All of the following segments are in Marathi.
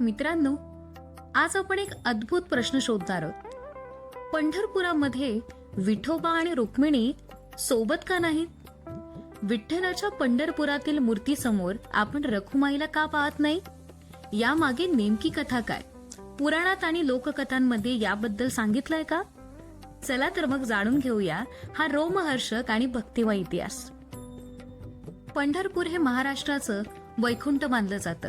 मित्रांनो आज आपण एक अद्भुत प्रश्न शोधणार आहोत. पंढरपुरामध्ये विठोबा आणि रुक्मिणी सोबत का नाहीत? विठ्ठलाच्या पंढरपुरातील मूर्तीसमोर आपण रखुमाईला का पाहत नाही? यामागे नेमकी कथा काय? पुराणात आणि लोककथांमध्ये याबद्दल सांगितलंय का? चला तर मग जाणून घेऊया हा रोमहर्षक आणि भक्तिवा इतिहास. पंढरपूर हे महाराष्ट्राचं वैकुंठ मानलं जातं.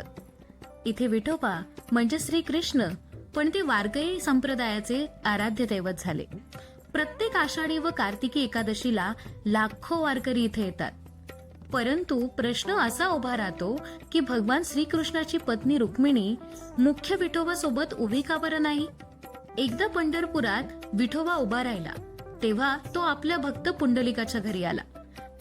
इथे विठोबा म्हणजे श्रीकृष्ण पण ते वारकरी संप्रदायाचे आराध्य दैवत झाले. प्रत्येक आषाढी व कार्तिकी एकादशीला लाखो वारकरी इथे येतात. परंतु प्रश्न असा उभा राहतो की भगवान श्रीकृष्णाची पत्नी रुक्मिणी मुख्य विठोबा सोबत उभी का बरं नाही? एकदा पंढरपुरात विठोबा उभा राहिला तेव्हा तो आपल्या भक्त पुंडलिकाच्या घरी आला.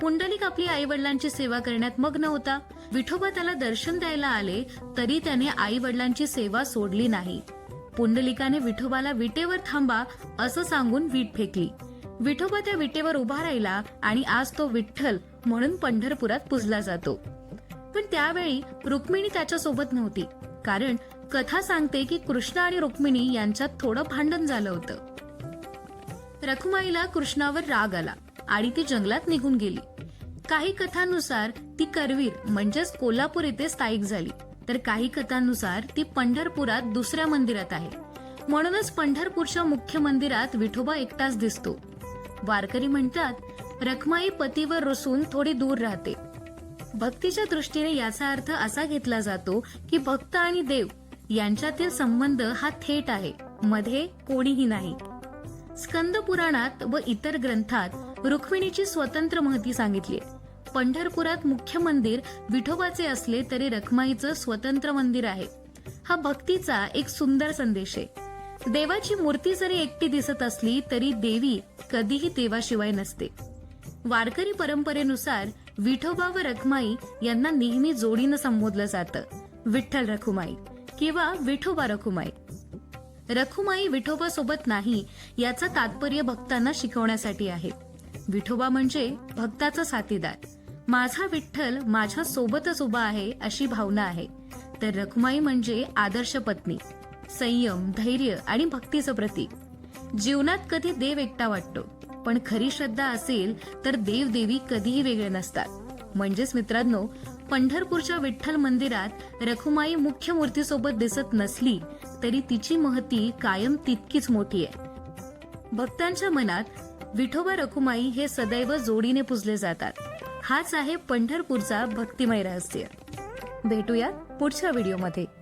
पुंडलिक आपली आई वडिलांची सेवा करण्यात मग्न होता. विठोबा त्याला दर्शन द्यायला आले तरी त्याने आई वडिलांची सेवा सोडली नाही. पुंडलिकाने विठोबाला विटेवर थांबा असं सांगून वीट फेकली. विठोबा त्या विटेवर उभा राहिला आणि आज तो विठ्ठल म्हणून पंढरपुरात पुजला जातो. पण त्यावेळी रुक्मिणी त्याच्या सोबत नव्हती कारण कथा सांगते की कृष्ण आणि रुक्मिणी यांच्यात थोडं भांडण झालं होतं. रखुमाईला कृष्णावर राग आला. आणि ती जंगलात निघून गेली. काही कथांनुसार ती करवीर म्हणजेच कोल्हापूर येथे स्थायिक झाली. तर काही कथांनुसार ती पंढरपुरात दुसऱ्या मंदिरात आहे. म्हणूनच पंढरपूरच्या मुख्य मंदिरात विठोबा एकटाच दिसतो. वारकरी म्हणतात रखमाई पतीवर रुसून थोडी दूर राहते. भक्तीच्या दृष्टीने याचा अर्थ असा घेतला जातो की भक्त आणि देव यांच्यातील संबंध हा थेट आहे मध्ये कोणीही नाही. स्कंद पुराणात व इतर ग्रंथात रुक्मिणीची स्वतंत्र महती सांगितली पंढरपुरात मुख्य मंदिर विठोबाचे असले तरी रखमाईचं स्वतंत्र मंदिर आहे. हा भक्तीचा एक सुंदर संदेश आहे. देवाची मूर्ती जरी एकटी दिसत असली तरी देवी कधीही देवाशिवाय नसते. वारकरी परंपरेनुसार विठोबा व रखमाई यांना नेहमी जोडीनं संबोधलं जातं. विठ्ठल रखुमाई किंवा विठोबा रखुमाई. रखुमाई विठोबा सोबत नाही याचं तात्पर्य भक्तांना शिकवण्यासाठी आहे. विठोबा म्हणजे भक्ताचा साथीदार. माझा विठ्ठल माझ्या सोबतच उभा आहे अशी भावना आहे. तर रखुमाई म्हणजे आदर्श पत्नी. संयम धैर्य आणि भक्तीचं प्रतीक. जीवनात कधी देव एकटा वाटतो. पण खरी श्रद्धा असेल तर देव देवी कधीही वेगळे नसतात. म्हणजेच मित्रांनो पंढरपूरच्या विठ्ठल मंदिरात रखुमाई मुख्य मूर्तीसोबत दिसत नसली तरी तिची महती कायम तितकीच मोठी आहे. भक्तांच्या मनात विठोबा रखुमाई हे सदैव जोडीने पुजले जातात. हाच आहे पंढरपूरचा भक्तिमय रहस्य. भेटूया पुढच्या व्हिडिओमध्ये.